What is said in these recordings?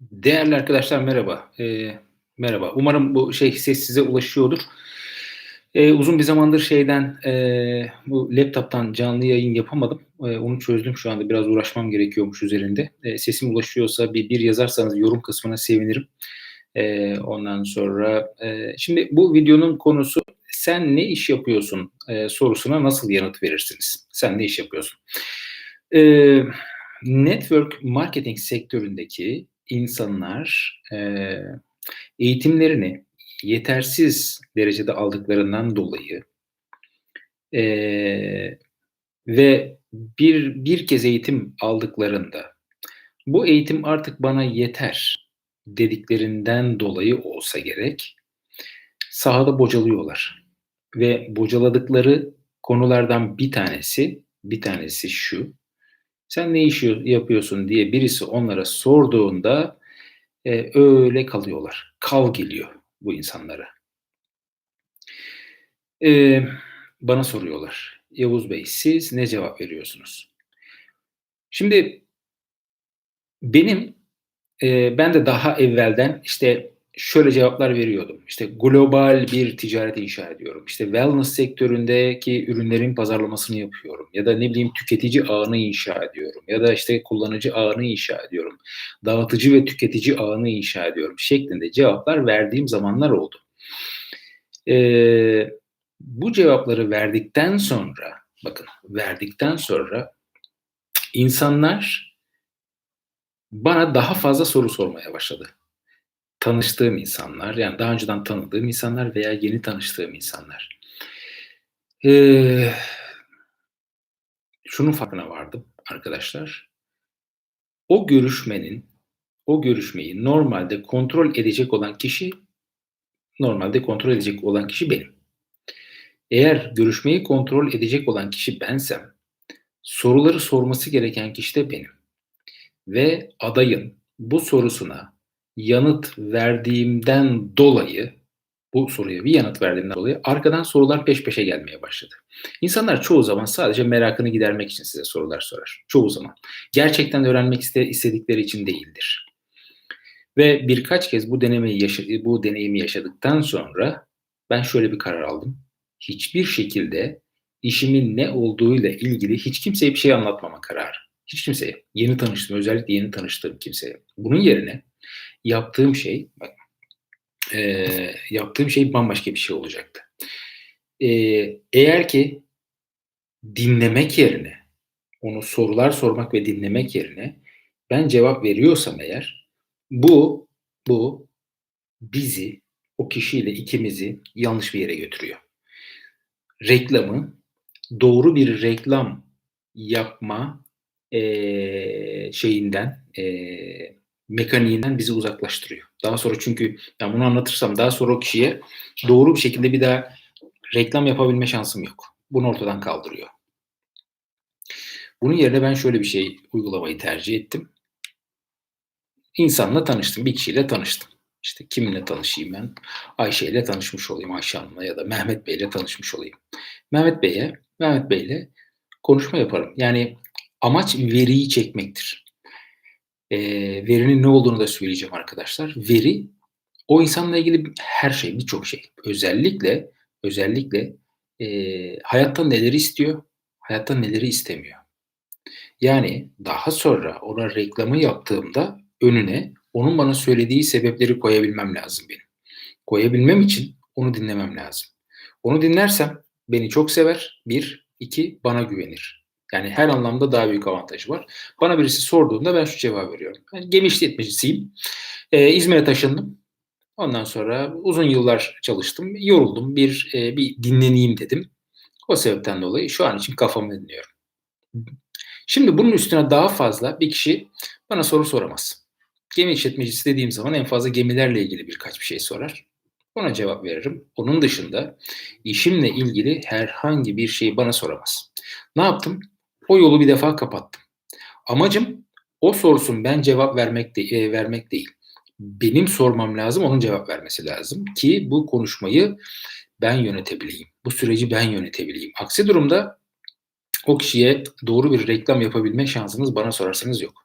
Değerli arkadaşlar merhaba. Eee, merhaba. Umarım bu şey ses size ulaşıyordur. Eee, uzun bir zamandır şeyden, eee, bu laptop'tan canlı yayın yapamadım. Eee, onu çözdüm şu anda. Biraz uğraşmam gerekiyormuş üzerinde. Eee, sesim ulaşıyorsa bir bir yazarsanız yorum kısmına sevinirim. Eee, ondan sonra, eee, şimdi bu videonun konusu "Sen ne iş yapıyorsun?" eee, sorusuna nasıl yanıt verirsiniz? Sen ne iş yapıyorsun? Eee, network marketing sektöründeki insanlar, eee, eğitimlerini yetersiz derecede aldıklarından dolayı, eee, ve bir bir kez eğitim aldıklarında "Bu eğitim artık bana yeter." dediklerinden dolayı olsa gerek, sahada bocalıyorlar ve bocaladıkları konulardan bir tanesi, bir tanesi şu: "Sen ne iş yo yapıyorsun?" diye birisi onlara sorduğunda, eee, öyle kalıyorlar. Kal geliyor bu insanlara. Eee, bana soruyorlar, "Yavuz Bey, siz ne cevap veriyorsunuz?" Şimdi benim, eee, ben de daha evvelden, işte, şöyle cevaplar veriyordum. İşte, global bir ticaret inşa ediyorum. İşte, wellness sektöründeki ürünlerin pazarlamasını yapıyorum ya da ne bileyim tüketici ağını inşa ediyorum ya da, işte, kullanıcı ağını inşa ediyorum. Dağıtıcı ve tüketici ağını inşa ediyorum şeklinde cevaplar verdiğim zamanlar oldu. Eee, bu cevapları verdikten sonra, bakın verdikten sonra insanlar bana daha fazla soru sormaya başladı. Tanıştığım insanlar, yani daha önceden tanıdığım insanlar veya yeni tanıştığım insanlar. Eee, şunun farkına vardım arkadaşlar. O görüşmenin, o görüşmeyi normalde kontrol edecek olan kişi normalde kontrol edecek olan kişi benim. Eğer görüşmeyi kontrol edecek olan kişi bensem, soruları sorması gereken kişi de benim ve adayın bu sorusuna yanıt verdiğimden dolayı, bu soruya bir yanıt verdiğimden dolayı arkadan sorular peş peşe gelmeye başladı. İnsanlar çoğu zaman sadece merakını gidermek için size sorular sorar. Çoğu zaman. Gerçekten öğrenmek iste istedikleri için değildir. Ve birkaç kez bu denemeyi yaşa bu deneyimi yaşadıktan sonra ben şöyle bir karar aldım. Hiçbir şekilde işimin ne olduğuyla ilgili hiç kimseye bir şey anlatmama kararı. Hiç kimseye. Yeni tanıştığım, özellikle yeni tanıştığım kimseye. Bunun yerine yaptığım şey, eee, yaptığım şey bambaşka bir şey olacaktı. Eee, eğer ki dinlemek yerine, onu sorular sormak ve dinlemek yerine ben cevap veriyorsam eğer, bu bu bizi, o kişiyle ikimizi yanlış bir yere götürüyor. Reklamı, doğru bir reklam yapma, eee, şeyinden, eee, mekaniğinden bizi uzaklaştırıyor. Daha sonra çünkü ben bunu anlatırsam daha sonra o kişiye doğru bir şekilde bir daha reklam yapabilme şansım yok. Bunu ortadan kaldırıyor. Bunun yerine ben şöyle bir şey uygulamayı tercih ettim. İnsanla tanıştım, bir kişiyle tanıştım. İşte kiminle tanışayım ben? Ayşe ile tanışmış olayım, Ayşe Hanım'la ya da Mehmet Bey'le tanışmış olayım. Mehmet Bey'e Mehmet Bey'le konuşma yaparım. Yani amaç veriyi çekmektir. Eee, verinin ne olduğunu da söyleyeceğim arkadaşlar. Veri, o insanla ilgili her şey, birçok şey. Özellikle, özellikle, eee, hayatta neleri istiyor, hayatta neleri istemiyor. Yani daha sonra ona reklamı yaptığımda önüne onun bana söylediği sebepleri koyabilmem lazım benim. Koyabilmem için onu dinlemem lazım. Onu dinlersem beni çok sever, 1. 2 bana güvenir. Yani her anlamda daha büyük avantajı var. Bana birisi sorduğunda ben şu cevabı veriyorum. Ben gemi işletmecisiyim. Eee, İzmir'e taşındım. Ondan sonra uzun yıllar çalıştım. Yoruldum. Bir, eee, bir dinleneyim dedim. O sebepten dolayı şu an için kafamı dinliyorum. Şimdi bunun üstüne daha fazla bir kişi bana soru soramaz. Gemi işletmecisi dediğim zaman en fazla gemilerle ilgili birkaç bir şey sorar. Ona cevap veririm. Onun dışında işimle ilgili herhangi bir şeyi bana soramaz. Ne yaptım? O yolu bir defa kapattım. Amacım o sorsun, ben cevap vermek de eee, vermek değil. Benim sormam lazım, onun cevap vermesi lazım ki bu konuşmayı ben yönetebileyim. Bu süreci ben yönetebileyim. Aksi durumda o kişiye doğru bir reklam yapabilme şansınız bana sorarsanız yok.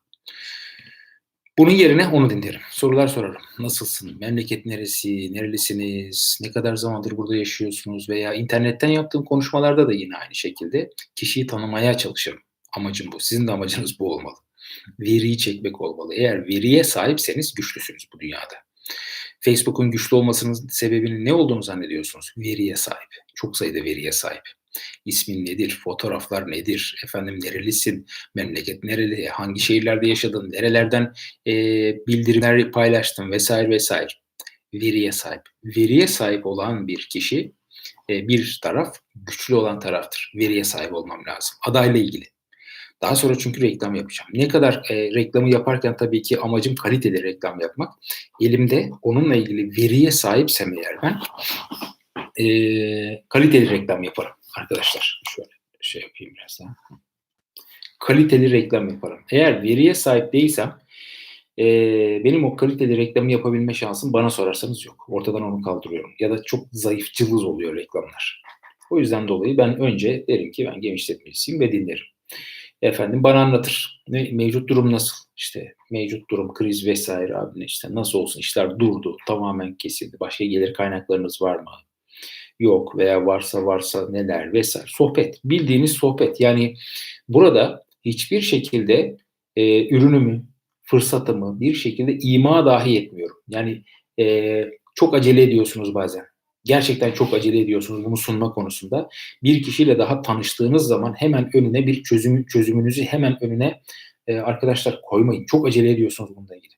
Bunun yerine onu dinlerim. Sorular sorarım. Nasılsın? Memleket neresi? Nerelisiniz? Ne kadar zamandır burada yaşıyorsunuz? Veya internetten yaptığım konuşmalarda da yine aynı şekilde kişiyi tanımaya çalışırım. Amacım bu. Sizin de amacınız bu olmalı. Veriyi çekmek olmalı. Eğer veriye sahipseniz güçlüsünüz bu dünyada. Facebook'un güçlü olmasının sebebinin ne olduğunu zannediyorsunuz? Veriye sahip. Çok sayıda veriye sahip. İsmin nedir? Fotoğraflar nedir? Efendim nerelisin? Memleket nereli? Hangi şehirlerde yaşadın? Nerelerden e, bildirimler paylaştın? Vesaire vesaire. Veriye sahip. Veriye sahip olan bir kişi e, bir taraf güçlü olan taraftır. Veriye sahip olmam lazım. Adayla ilgili. Daha sonra çünkü reklam yapacağım. Ne kadar e, reklamı yaparken tabii ki amacım kaliteli reklam yapmak. Elimde onunla ilgili veriye sahipsem eğer ben e, kaliteli reklam yaparım arkadaşlar. Şöyle şey yapayım biraz daha. Kaliteli reklam yaparım. Eğer veriye sahip değilsem e, benim o kaliteli reklamı yapabilme şansım bana sorarsanız yok. Ortadan onu kaldırıyorum. Ya da çok zayıf cılız oluyor reklamlar. O yüzden dolayı ben önce derim ki ben genç işletmecisiyim ve dinlerim. Efendim bana anlatır. Ne, mevcut durum nasıl? İşte mevcut durum, kriz vesaire abi işte nasıl olsun işler durdu, tamamen kesildi. Başka gelir kaynaklarınız var mı? Yok veya varsa varsa neler vesaire. Sohbet, bildiğiniz sohbet. Yani burada hiçbir şekilde e, ürünümü, fırsatımı bir şekilde ima dahi etmiyorum. Yani e, çok acele ediyorsunuz bazen gerçekten çok acele ediyorsunuz bunu sunma konusunda. Bir kişiyle daha tanıştığınız zaman hemen önüne bir çözüm çözümünüzü hemen önüne e, arkadaşlar koymayın. Çok acele ediyorsunuz bununla ilgili.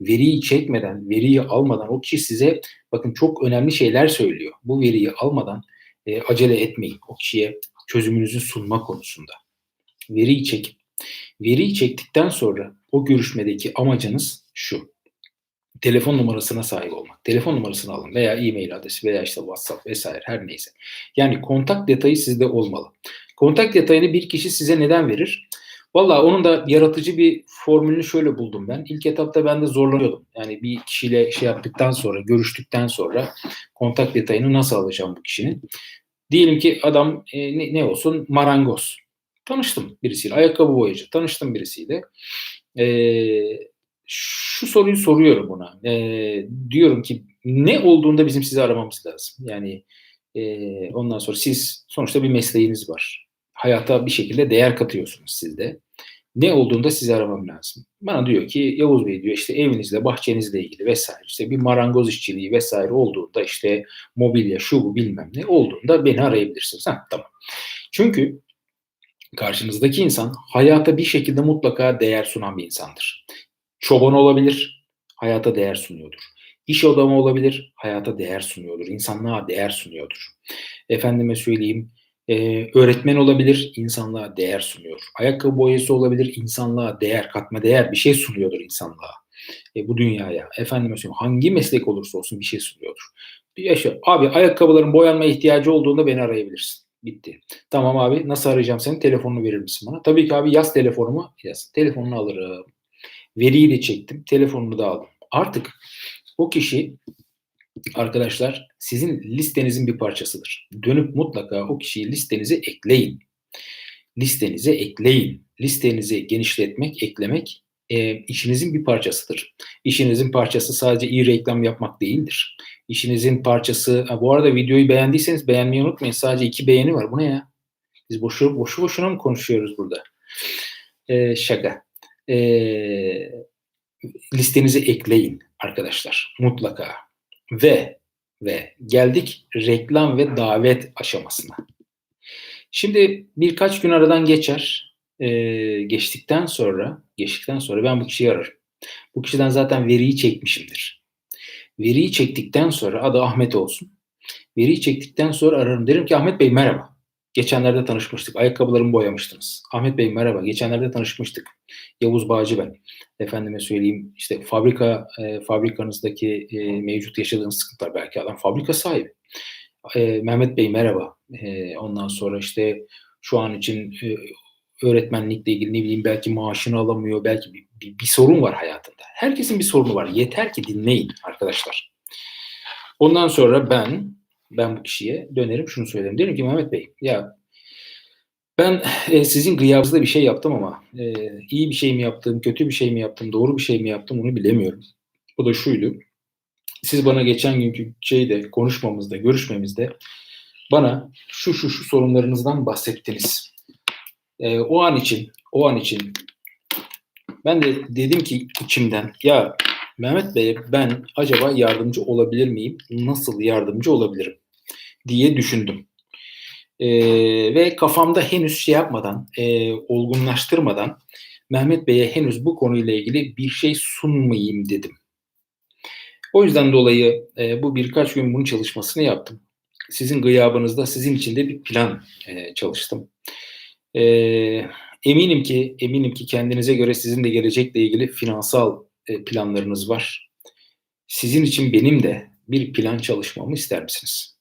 Veriyi çekmeden, veriyi almadan o kişi size bakın çok önemli şeyler söylüyor. Bu veriyi almadan e, acele etmeyin o kişiye çözümünüzü sunma konusunda. Veriyi çekin. Veriyi çektikten sonra o görüşmedeki amacınız şu telefon numarasına sahip olmak. Telefon numarasını alın veya e-mail adresi veya işte WhatsApp vesaire her neyse. Yani kontak detayı sizde olmalı. Kontak detayını bir kişi size neden verir? Valla onun da yaratıcı bir formülünü şöyle buldum ben. İlk etapta ben de zorlanıyordum. Yani bir kişiyle şey yaptıktan sonra, görüştükten sonra kontak detayını nasıl alacağım bu kişinin? Diyelim ki adam e, ne, ne olsun? Marangoz. Tanıştım birisiyle. Ayakkabı boyacı. Tanıştım birisiyle. Eee şu soruyu soruyorum ona. E, diyorum ki ne olduğunda bizim sizi aramamız lazım. Yani e, ondan sonra siz sonuçta bir mesleğiniz var. Hayata bir şekilde değer katıyorsunuz siz de. Ne olduğunda sizi aramam lazım. Bana diyor ki Yavuz Bey diyor işte evinizle, bahçenizle ilgili vesaire işte bir marangoz işçiliği vesaire olduğunda işte mobilya şu bu bilmem ne olduğunda beni arayabilirsiniz. Ha, tamam. Çünkü karşınızdaki insan hayata bir şekilde mutlaka değer sunan bir insandır. Çoban olabilir, hayata değer sunuyordur. İş adamı olabilir, hayata değer sunuyordur. İnsanlığa değer sunuyordur. Efendime söyleyeyim, e, öğretmen olabilir, insanlığa değer sunuyor. Ayakkabı boyası olabilir, insanlığa değer, katma değer bir şey sunuyordur insanlığa. E, bu dünyaya. Söyleyeyim, hangi meslek olursa olsun bir şey sunuyordur. Bir yaşa, abi ayakkabıların boyanma ihtiyacı olduğunda beni arayabilirsin. Bitti. Tamam abi nasıl arayacağım seni? Telefonunu verir misin bana? Tabii ki abi yaz telefonumu. Yaz. Telefonunu alırım. Veriyi de çektim. Telefonunu da aldım. Artık o kişi arkadaşlar sizin listenizin bir parçasıdır. Dönüp mutlaka o kişiyi listenize ekleyin. Listenize ekleyin. Listenizi genişletmek, eklemek e, işinizin bir parçasıdır. İşinizin parçası sadece iyi reklam yapmak değildir. İşinizin parçası, bu arada videoyu beğendiyseniz beğenmeyi unutmayın. Sadece iki beğeni var. Bu ne ya? Biz boşu, boşu boşuna mı konuşuyoruz burada? E, şaka e, listenize ekleyin arkadaşlar mutlaka. Ve ve geldik reklam ve davet aşamasına. Şimdi birkaç gün aradan geçer. E, geçtikten sonra geçtikten sonra ben bu kişiyi ararım. Bu kişiden zaten veriyi çekmişimdir. Veriyi çektikten sonra adı Ahmet olsun. Veriyi çektikten sonra ararım. Derim ki Ahmet Bey merhaba. Geçenlerde tanışmıştık. Ayakkabılarımı boyamıştınız. Ahmet Bey merhaba. Geçenlerde tanışmıştık. Yavuz Bağcı ben. Efendime söyleyeyim işte fabrika e, fabrikanızdaki e, mevcut yaşadığınız sıkıntılar belki adam fabrika sahibi. E, Mehmet Bey merhaba. E, ondan sonra işte şu an için e, öğretmenlikle ilgili ne bileyim belki maaşını alamıyor. Belki bir, bir, bir sorun var hayatında. Herkesin bir sorunu var. Yeter ki dinleyin arkadaşlar. Ondan sonra ben ben bu kişiye dönerim şunu söylerim. Derim ki Mehmet Bey ya Ben e, sizin gıyabınızda bir şey yaptım ama e, iyi bir şey mi yaptım, kötü bir şey mi yaptım, doğru bir şey mi yaptım onu bilemiyorum. O da şuydu. Siz bana geçen günkü şeyde konuşmamızda, görüşmemizde bana şu şu şu sorunlarınızdan bahsettiniz. E, o an için, o an için ben de dedim ki içimden ya Mehmet Bey ben acaba yardımcı olabilir miyim? Nasıl yardımcı olabilirim? diye düşündüm. E, ve kafamda henüz şey yapmadan, e, olgunlaştırmadan Mehmet Bey'e henüz bu konuyla ilgili bir şey sunmayayım dedim. O yüzden dolayı e, bu birkaç gün bunun çalışmasını yaptım. Sizin gıyabınızda sizin için de bir plan e, çalıştım. E, eminim ki eminim ki kendinize göre sizin de gelecekle ilgili finansal planlarınız var. Sizin için benim de bir plan çalışmamı ister misiniz?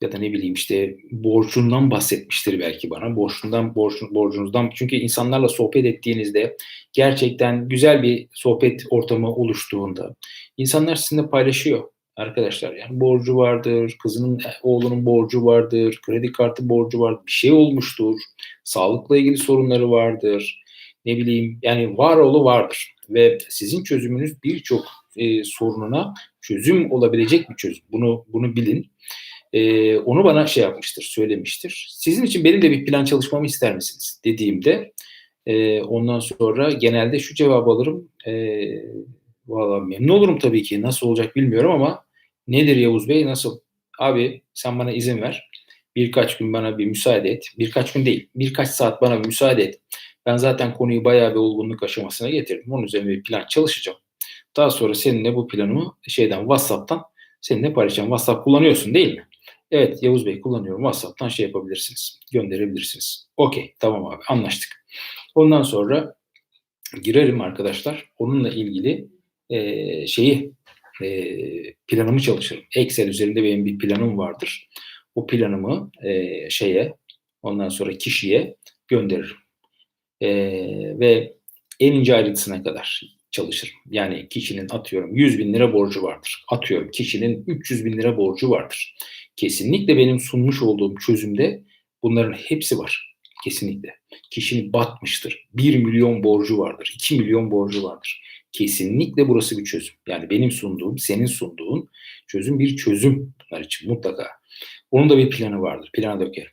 ya da ne bileyim işte borcundan bahsetmiştir belki bana. Borcundan, borcun, borcunuzdan. Çünkü insanlarla sohbet ettiğinizde gerçekten güzel bir sohbet ortamı oluştuğunda insanlar sizinle paylaşıyor arkadaşlar. Yani borcu vardır, kızının, e, oğlunun borcu vardır, kredi kartı borcu vardır, bir şey olmuştur, sağlıkla ilgili sorunları vardır. Ne bileyim yani var oğlu vardır ve sizin çözümünüz birçok e, sorununa çözüm olabilecek bir çözüm. Bunu bunu bilin. E, onu bana şey yapmıştır, söylemiştir. Sizin için benim de bir plan çalışmamı ister misiniz dediğimde e, ondan sonra genelde şu cevabı alırım. E, Valla memnun olurum tabii ki. Nasıl olacak bilmiyorum ama nedir Yavuz Bey nasıl? Abi sen bana izin ver. Birkaç gün bana bir müsaade et. Birkaç gün değil. Birkaç saat bana bir müsaade et. Ben zaten konuyu bayağı bir olgunluk aşamasına getirdim. Onun üzerine bir plan çalışacağım. Daha sonra seninle bu planımı şeyden WhatsApp'tan seninle paylaşacağım. WhatsApp kullanıyorsun değil mi? Evet Yavuz Bey kullanıyorum. WhatsApp'tan şey yapabilirsiniz. Gönderebilirsiniz. Okey tamam abi anlaştık. Ondan sonra girerim arkadaşlar. Onunla ilgili e, şeyi e, planımı çalışırım. Excel üzerinde benim bir planım vardır. O planımı e, şeye ondan sonra kişiye gönderirim. E, ve en ince ayrıntısına kadar çalışırım. Yani kişinin atıyorum 100 bin lira borcu vardır. Atıyorum kişinin 300 bin lira borcu vardır. Kesinlikle benim sunmuş olduğum çözümde bunların hepsi var. Kesinlikle. Kişinin batmıştır. 1 milyon borcu vardır. 2 milyon borcu vardır. Kesinlikle burası bir çözüm. Yani benim sunduğum, senin sunduğun çözüm bir çözüm bunlar için mutlaka. Onun da bir planı vardır. Plana dökerim.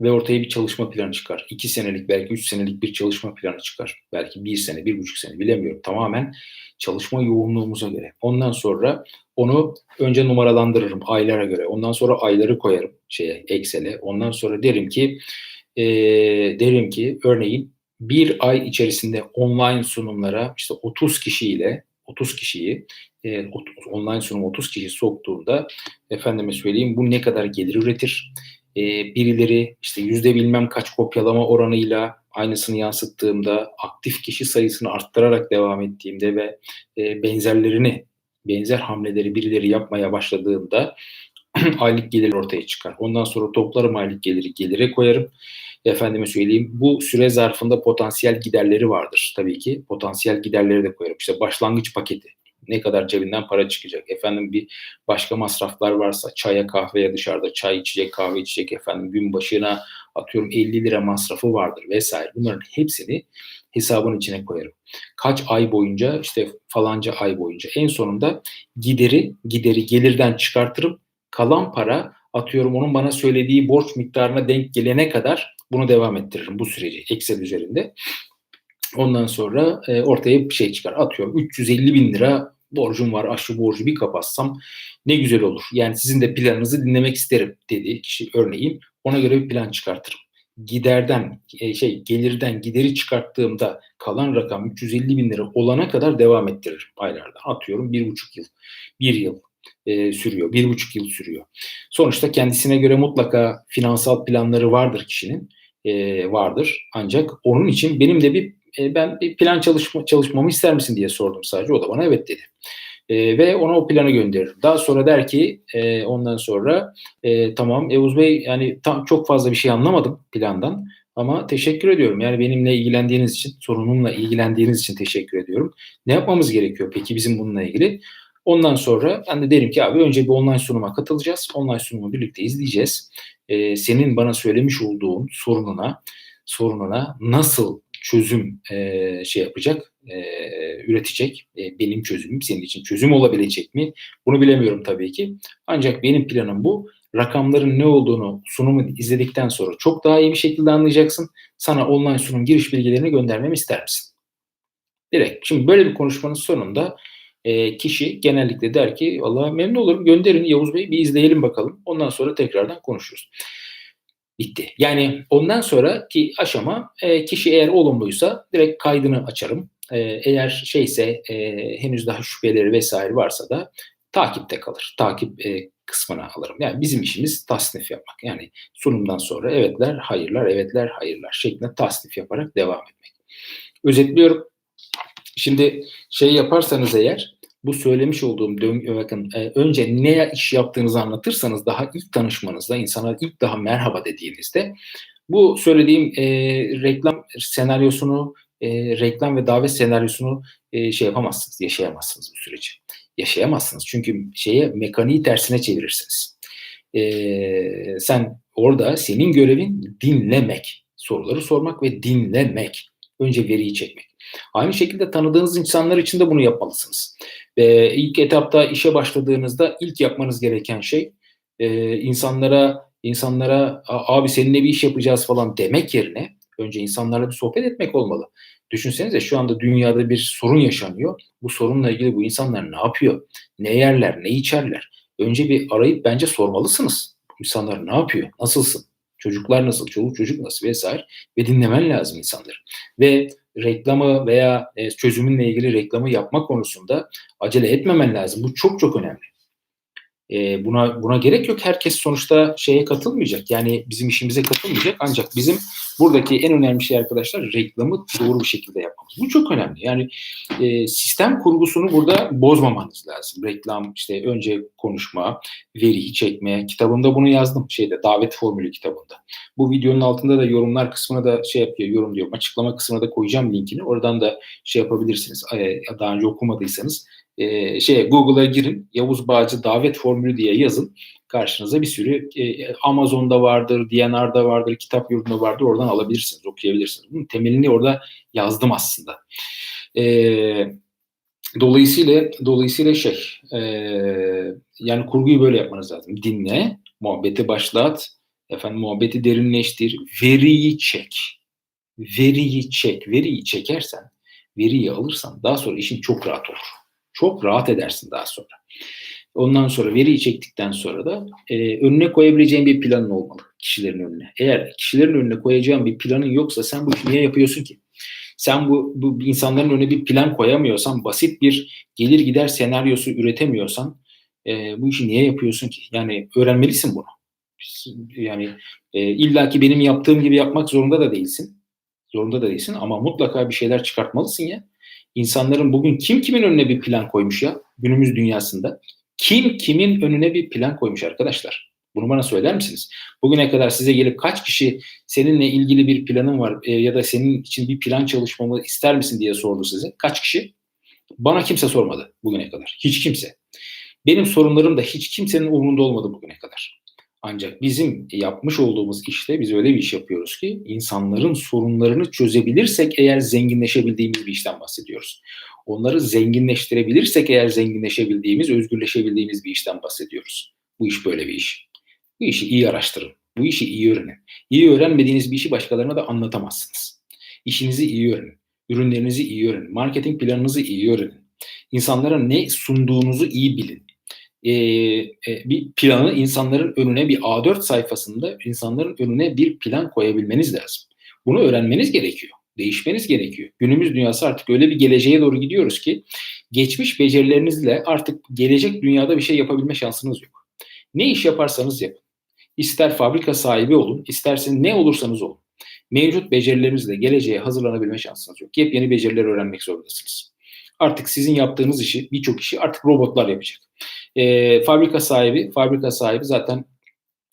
Ve ortaya bir çalışma planı çıkar. İki senelik belki üç senelik bir çalışma planı çıkar. Belki bir sene, bir buçuk sene bilemiyorum. Tamamen çalışma yoğunluğumuza göre. Ondan sonra onu önce numaralandırırım aylara göre. Ondan sonra ayları koyarım şeye Excel'e. Ondan sonra derim ki e, derim ki örneğin bir ay içerisinde online sunumlara işte 30 kişiyle 30 kişiyi e, online sunum 30 kişi soktuğunda efendime söyleyeyim bu ne kadar gelir üretir? E, birileri işte yüzde bilmem kaç kopyalama oranıyla aynısını yansıttığımda aktif kişi sayısını arttırarak devam ettiğimde ve e, benzerlerini benzer hamleleri birileri yapmaya başladığında aylık gelir ortaya çıkar. Ondan sonra toplarım aylık geliri gelire koyarım. Efendime söyleyeyim bu süre zarfında potansiyel giderleri vardır tabii ki. Potansiyel giderleri de koyarım. İşte başlangıç paketi. Ne kadar cebinden para çıkacak. Efendim bir başka masraflar varsa çaya kahveye dışarıda çay içecek kahve içecek efendim gün başına atıyorum 50 lira masrafı vardır vesaire. Bunların hepsini hesabın içine koyarım. Kaç ay boyunca işte falanca ay boyunca en sonunda gideri gideri gelirden çıkartırım. Kalan para atıyorum onun bana söylediği borç miktarına denk gelene kadar bunu devam ettiririm bu süreci Excel üzerinde. Ondan sonra e, ortaya bir şey çıkar. Atıyorum 350 bin lira borcum var. Aşı borcu bir kapatsam ne güzel olur. Yani sizin de planınızı dinlemek isterim dedi kişi örneğin. Ona göre bir plan çıkartırım giderden e, şey gelirden gideri çıkarttığımda kalan rakam 350 bin lira olana kadar devam ettiririm aylarda. Atıyorum bir buçuk yıl, bir yıl e, sürüyor, bir buçuk yıl sürüyor. Sonuçta kendisine göre mutlaka finansal planları vardır kişinin, e, vardır. Ancak onun için benim de bir e, ben bir plan çalışma, çalışmamı ister misin diye sordum sadece. O da bana evet dedi. E, ve ona o planı gönderirim. Daha sonra der ki e, ondan sonra e, tamam Yavuz Bey yani tam çok fazla bir şey anlamadım plandan ama teşekkür ediyorum. Yani benimle ilgilendiğiniz için, sorunumla ilgilendiğiniz için teşekkür ediyorum. Ne yapmamız gerekiyor peki bizim bununla ilgili? Ondan sonra ben de derim ki abi önce bir online sunuma katılacağız. Online sunumu birlikte izleyeceğiz. Ee, senin bana söylemiş olduğun sorununa sorununa nasıl çözüm e, şey yapacak, e, üretecek. E, benim çözümüm senin için çözüm olabilecek mi? Bunu bilemiyorum tabii ki. Ancak benim planım bu. Rakamların ne olduğunu sunumu izledikten sonra çok daha iyi bir şekilde anlayacaksın. Sana online sunum giriş bilgilerini göndermemi ister misin? Direkt. Şimdi böyle bir konuşmanın sonunda e, kişi genellikle der ki valla memnun olurum gönderin Yavuz Bey bir izleyelim bakalım. Ondan sonra tekrardan konuşuruz. Bitti. Yani ondan sonraki aşama e, kişi eğer olumluysa direkt kaydını açarım. E, eğer şeyse e, henüz daha şüpheleri vesaire varsa da takipte kalır. Takip kısmına alırım. Yani bizim işimiz tasnif yapmak. Yani sunumdan sonra evetler, hayırlar, evetler, hayırlar şeklinde tasnif yaparak devam etmek. Özetliyorum. Şimdi şey yaparsanız eğer bu söylemiş olduğum döngü bakın e, önce ne iş yaptığınızı anlatırsanız daha ilk tanışmanızda insana ilk daha merhaba dediğinizde bu söylediğim e, reklam senaryosunu e, reklam ve davet senaryosunu e, şey yapamazsınız, yaşayamazsınız bu süreci. Yaşayamazsınız çünkü şeye mekaniği tersine çevirirsiniz. E, sen orada senin görevin dinlemek, soruları sormak ve dinlemek. Önce veriyi çekmek. Aynı şekilde tanıdığınız insanlar için de bunu yapmalısınız. Ve ilk etapta işe başladığınızda ilk yapmanız gereken şey e, insanlara insanlara abi seninle bir iş yapacağız falan demek yerine önce insanlarla bir sohbet etmek olmalı. Düşünsenize şu anda dünyada bir sorun yaşanıyor. Bu sorunla ilgili bu insanlar ne yapıyor? Ne yerler, ne içerler? Önce bir arayıp bence sormalısınız. Bu insanlar ne yapıyor? Nasılsın? Çocuklar nasıl? Çoluk çocuk nasıl? Vesaire. Ve dinlemen lazım insanları. Ve reklamı veya e, çözümünle ilgili reklamı yapma konusunda acele etmemen lazım. Bu çok çok önemli. E, buna buna gerek yok. Herkes sonuçta şeye katılmayacak. Yani bizim işimize katılmayacak. Ancak bizim buradaki en önemli şey arkadaşlar reklamı doğru bir şekilde yapmamız. Bu çok önemli. Yani e, sistem kurgusunu burada bozmamanız lazım. Reklam işte önce konuşma, veriyi çekme. Kitabımda bunu yazdım şeyde davet formülü kitabında. Bu videonun altında da yorumlar kısmına da şey yapıyor, yorum diyorum. Açıklama kısmına da koyacağım linkini. Oradan da şey yapabilirsiniz. Daha önce okumadıysanız e, şeye Google'a girin. Yavuz Bağcı davet formülü diye yazın. Karşınıza bir sürü e, Amazon'da vardır, DNR'da vardır, kitap yurdunda vardır. Oradan alabilirsiniz, okuyabilirsiniz. Bunun temelini orada yazdım aslında. E, dolayısıyla dolayısıyla şey e, yani kurguyu böyle yapmanız lazım. Dinle, muhabbeti başlat, efendim muhabbeti derinleştir, veriyi çek. Veriyi çek. Veriyi çekersen, veriyi alırsan daha sonra işin çok rahat olur. Çok rahat edersin daha sonra. Ondan sonra veriyi çektikten sonra da e, önüne koyabileceğin bir planın olmalı kişilerin önüne. Eğer kişilerin önüne koyacağın bir planın yoksa sen bu işi niye yapıyorsun ki? Sen bu, bu insanların önüne bir plan koyamıyorsan, basit bir gelir gider senaryosu üretemiyorsan e, bu işi niye yapıyorsun ki? Yani öğrenmelisin bunu. Yani e, illaki benim yaptığım gibi yapmak zorunda da değilsin. Zorunda da değilsin ama mutlaka bir şeyler çıkartmalısın ya. İnsanların bugün kim kimin önüne bir plan koymuş ya günümüz dünyasında? Kim kimin önüne bir plan koymuş arkadaşlar? Bunu bana söyler misiniz? Bugüne kadar size gelip kaç kişi seninle ilgili bir planın var e, ya da senin için bir plan çalışmamı ister misin diye sordu size. Kaç kişi? Bana kimse sormadı bugüne kadar. Hiç kimse. Benim sorunlarım da hiç kimsenin umurunda olmadı bugüne kadar. Ancak bizim yapmış olduğumuz işte biz öyle bir iş yapıyoruz ki insanların sorunlarını çözebilirsek eğer zenginleşebildiğimiz bir işten bahsediyoruz. Onları zenginleştirebilirsek eğer zenginleşebildiğimiz, özgürleşebildiğimiz bir işten bahsediyoruz. Bu iş böyle bir iş. Bu işi iyi araştırın. Bu işi iyi öğrenin. İyi öğrenmediğiniz bir işi başkalarına da anlatamazsınız. İşinizi iyi öğrenin. Ürünlerinizi iyi öğrenin. Marketing planınızı iyi öğrenin. İnsanlara ne sunduğunuzu iyi bilin e, e, bir planı insanların önüne bir A4 sayfasında insanların önüne bir plan koyabilmeniz lazım. Bunu öğrenmeniz gerekiyor. Değişmeniz gerekiyor. Günümüz dünyası artık öyle bir geleceğe doğru gidiyoruz ki geçmiş becerilerinizle artık gelecek dünyada bir şey yapabilme şansınız yok. Ne iş yaparsanız yapın. İster fabrika sahibi olun, isterseniz ne olursanız olun. Mevcut becerilerinizle geleceğe hazırlanabilme şansınız yok. Yepyeni beceriler öğrenmek zorundasınız. Artık sizin yaptığınız işi, birçok işi artık robotlar yapacak. E, fabrika sahibi, fabrika sahibi zaten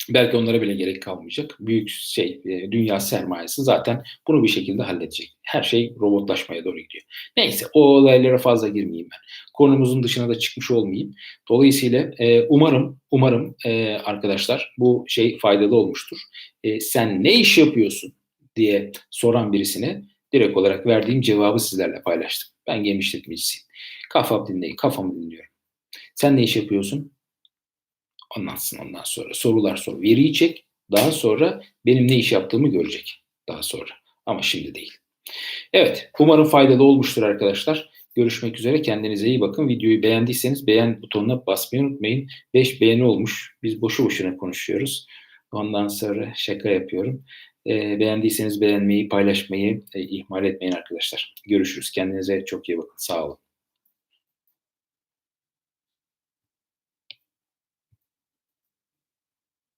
Belki onlara bile gerek kalmayacak. Büyük şey, e, dünya sermayesi zaten bunu bir şekilde halledecek. Her şey robotlaşmaya doğru gidiyor. Neyse o olaylara fazla girmeyeyim ben. Konumuzun dışına da çıkmış olmayayım. Dolayısıyla e, umarım umarım e, arkadaşlar bu şey faydalı olmuştur. E, sen ne iş yapıyorsun diye soran birisine direkt olarak verdiğim cevabı sizlerle paylaştım. Ben gemi işletmecisiyim. Kafam dinleyin, kafamı dinliyorum. Sen ne iş yapıyorsun? Anlatsın ondan sonra. Sorular sor. Veriyi çek. Daha sonra benim ne iş yaptığımı görecek. Daha sonra. Ama şimdi değil. Evet. Umarım faydalı olmuştur arkadaşlar. Görüşmek üzere. Kendinize iyi bakın. Videoyu beğendiyseniz beğen butonuna basmayı unutmayın. 5 beğeni olmuş. Biz boşu boşuna konuşuyoruz. Ondan sonra şaka yapıyorum. E, beğendiyseniz beğenmeyi, paylaşmayı e, ihmal etmeyin arkadaşlar. Görüşürüz. Kendinize çok iyi bakın. Sağ olun.